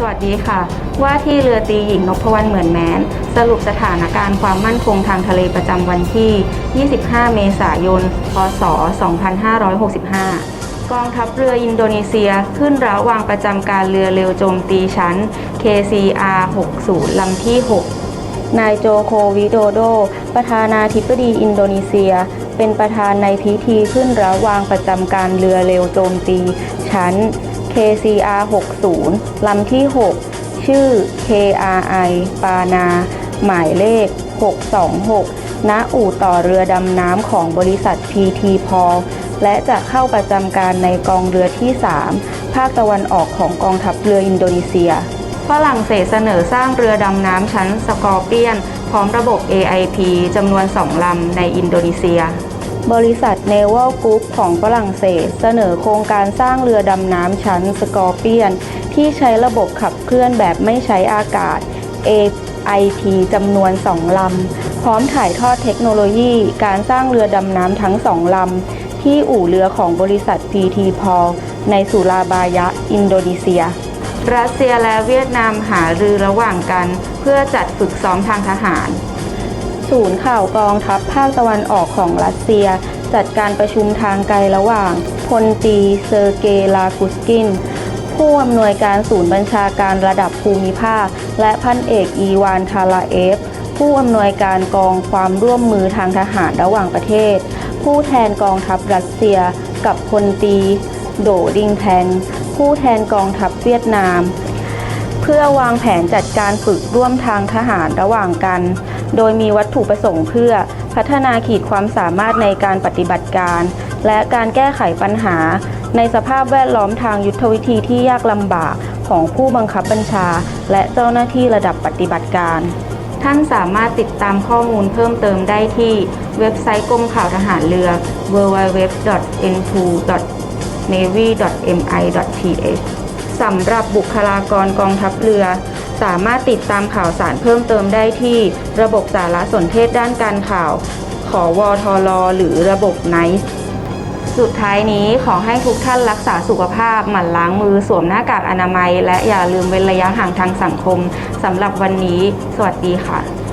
สวัสดีค่ะ ว่าที่เรือตีหญิงนพวรรณเหมือนแมน สรุปสถานการณ์ความมั่นคงทางทะเลประจำวันที่ 25 เมษายน พศ 2565 กองทัพเรืออินโดนีเซียขึ้นระวางประจำการเรือเร็วโจมตีชั้น KCR 60 ลำที่ 6 นายโจโควิโดโด ประธานาธิบดีอินโดนีเซีย เป็นประธานในพิธีขึ้นระวางประจำการเรือเร็วโจมตีชั้น KCR 60ลำที่ 6 ชื่อ KRI ปานา หมายเลข 626 ณ อู่ต่อเรือดำน้ำของบริษัท PT พอและจะเข้าประจำการในกองเรือที่ 3 ภาคตะวันออกของกองทัพเรืออินโดนีเซีย ฝรั่งเศสเสนอสร้างเรือดำน้ำชั้นสกอร์เปียน พร้อมระบบ AIP จำนวน 2 ลำในอินโดนีเซีย บริษัท Naval Group ของฝรั่งเศส เสนอโครงการสร้างเรือดำน้ำชั้นสกอร์เปียน ที่ใช้ระบบขับเคลื่อนแบบไม่ใช้อากาศ AIP จำนวน2ลำ พร้อมถ่ายทอดเทคโนโลยีการสร้างเรือดำน้ำทั้ง2ลำ ที่อู่เรือของบริษัท PT p o l ในสุราบายะ อินโดนีเซีย รัสเซียและเวียดนามหารือระหว่างกัน เพื่อจัดฝึกซ้อมทางทหาร ศูนย์ข่าวกองทัพภาคตะวันออกของรัสเซีย จัดการประชุมทางไกลระหว่างพลตีเซอร์เกลากุสกิน ผู้อำนวยการศูนย์บัญชาการระดับภูมิภาค และพันเอกอีวานทาลาเอฟ ผู้อำนวยการกองความร่วมมือทางทหารระหว่างประเทศ ผู้แทนกองทัพรัสเซีย กับพลตี โดดิงแทงผู้แทนกองทัพเวียดนาม พื่อวางแผนจัดการฝึกร่วมทางทหารระหว่างกัน โดยมีวัตถุประสงค์เพื่อพัฒนาขีดความสามารถในการปฏิบัติการ และการแก้ไขปัญหา ในสภาพแวดล้อมทางยุทธวิธีที่ยากลำบากของผู้บังคับบัญชา และเจ้าหน้าที่ระดับปฏิบัติการ ท่านสามารถติดตามข้อมูลเพิ่มเติมได้ที่เว็บไซต์กรมข่าวทหารเรือ www.n2.navy.mi.th สำหรับบุคลากรกองทัพเรือ สามารถติดตามข่าวสารเพิ่มเติมได้ที่ระบบสารสนเทศด้านการข่าว ขอวทลหรือระบบ NICE สุดท้ายนี้ขอให้ทุกท่านรักษาสุขภาพ หมั่นล้างมือสวมหน้ากากอนามัย และอย่าลืมเว้นระยะห่างทางสังคมสำหรับวันนี้ สวัสดีค่ะ